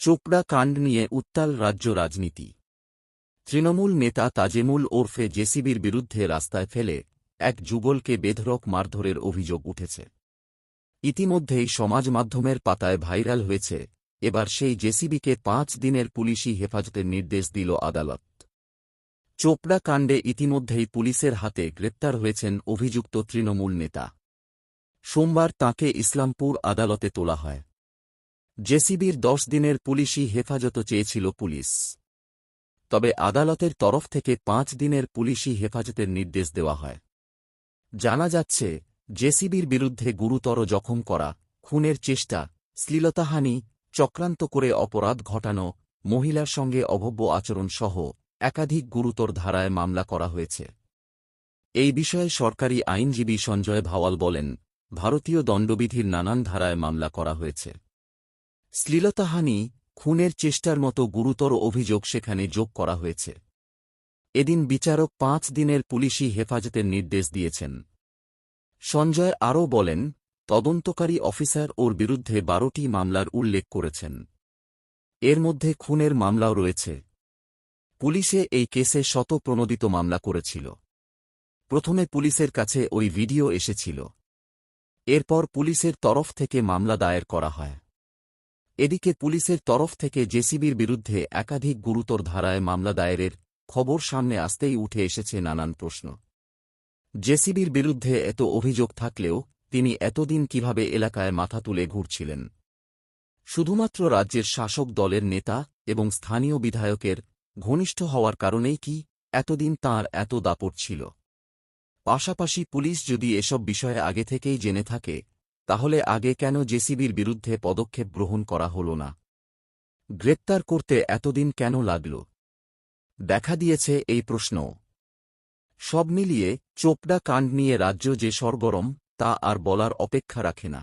চোপড়া কাণ্ড নিয়ে উত্তাল রাজ্য রাজনীতি। তৃণমূল নেতা তাজেমুল ওরফে জেসিবির বিরুদ্ধে রাস্তায় ফেলে এক যুগলকে বেধরক মারধরের অভিযোগ উঠেছে। ইতিমধ্যেই সমাজ মাধ্যমের পাতায় ভাইরাল হয়েছে, এবার সেই জেসিবিকে পাঁচ দিনের পুলিশি হেফাজতের নির্দেশ দিল আদালত। চোপড়া কাণ্ডে ইতিমধ্যেই পুলিশের হাতে গ্রেপ্তার হয়েছেন অভিযুক্ত তৃণমূল নেতা। সোমবার তাঁকে ইসলামপুর আদালতে তোলা হয়। জেসিবির দশ দিনের পুলিশি হেফাজত চেয়েছিল পুলিশ। তবে আদালতের তরফ থেকে পাঁচ দিনের পুলিশি হেফাজতের নির্দেশ দেওয়া হয়। জানা যাচ্ছে, জেসিবির বিরুদ্ধে গুরুতর জখম করা, খুনের চেষ্টা, শ্লীলতাহানি, চক্রান্ত করে অপরাধ ঘটানো, মহিলার সঙ্গে অভব্য আচরণসহ একাধিক গুরুতর ধারায় মামলা করা হয়েছে। এই বিষয়ে সরকারি আইনজীবী সঞ্জয় ভাওয়াল বলেন, ভারতীয় দণ্ডবিধির নানান ধারায় মামলা করা হয়েছে। শ্লীলতাহানি খুনের চেষ্টার মতো গুরুতর অভিযোগ সেখানে যোগ করা হয়েছে। এদিন বিচারক পাঁচ দিনের পুলিশি হেফাজতের নির্দেশ দিয়েছেন। সঞ্জয় আরও বলেন, তদন্তকারী অফিসার ওর বিরুদ্ধে বারোটি মামলার উল্লেখ করেছেন। এর মধ্যে খুনের মামলাও রয়েছে। পুলিশে এই কেসে শত প্রণোদিত মামলা করেছিল। প্রথমে পুলিশের কাছে ওই ভিডিও এসেছিল। এরপর পুলিশের তরফ থেকে মামলা দায়ের করা হয়। এদিকে পুলিশের তরফ থেকে জেসিবির বিরুদ্ধে একাধিক গুরুতর ধারায় মামলা দায়েরের খবর সামনে আসতেই উঠে এসেছে নানান প্রশ্ন। জেসিবির বিরুদ্ধে এত অভিযোগ থাকলেও তিনি এতদিন কীভাবে এলাকায় মাথা তুলে ঘুরছিলেন? শুধুমাত্র রাজ্যের শাসক দলের নেতা এবং স্থানীয় বিধায়কের ঘনিষ্ঠ হওয়ার কারণেই কি এতদিন তাঁর এত দাপট ছিল? পাশাপাশি পুলিশ যদি এসব বিষয়ে আগে থেকেই জেনে থাকে তাহলে আগে কেন জেসিবির বিরুদ্ধে পদক্ষেপ গ্রহণ করা হল না? গ্রেপ্তার করতে এতদিন কেন লাগল? দেখা দিয়েছে এই প্রশ্ন। সব মিলিয়ে চোপড়া কাণ্ড নিয়ে রাজ্য যে সরগরম, তা আর বলার অপেক্ষা রাখে না।